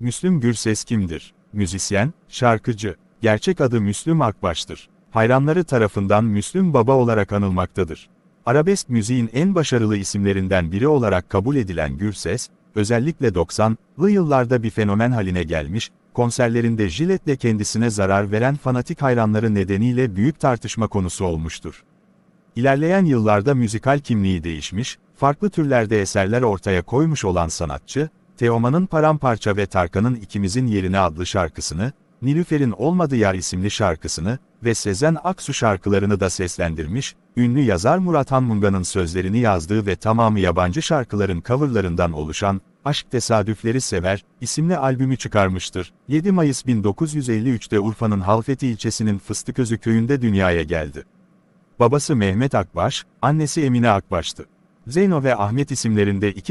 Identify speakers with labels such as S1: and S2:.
S1: Müslüm Gürses kimdir? Müzisyen, şarkıcı. Gerçek adı Müslüm Akbaş'tır. Hayranları tarafından Müslüm Baba olarak anılmaktadır. Arabesk müziğin en başarılı isimlerinden biri olarak kabul edilen Gürses, özellikle 90'lı yıllarda bir fenomen haline gelmiş, konserlerinde jiletle kendisine zarar veren fanatik hayranları nedeniyle büyük tartışma konusu olmuştur. İlerleyen yıllarda müzikal kimliği değişmiş, farklı türlerde eserler ortaya koymuş olan sanatçı, Teoman'ın Paramparça ve Tarkan'ın İkimizin Yerine adlı şarkısını, Nilüfer'in Olmadı Yar isimli şarkısını ve Sezen Aksu şarkılarını da seslendirmiş, ünlü yazar Murat Hanmunga'nın sözlerini yazdığı ve tamamı yabancı şarkıların coverlarından oluşan Aşk Tesadüfleri Sever isimli albümü çıkarmıştır. 7 Mayıs 1953'te Urfa'nın Halfeti ilçesinin Fıstıközü köyünde dünyaya geldi. Babası Mehmet Akbaş, annesi Emine Akbaş'tı. Zeyno ve Ahmet isimlerinde iki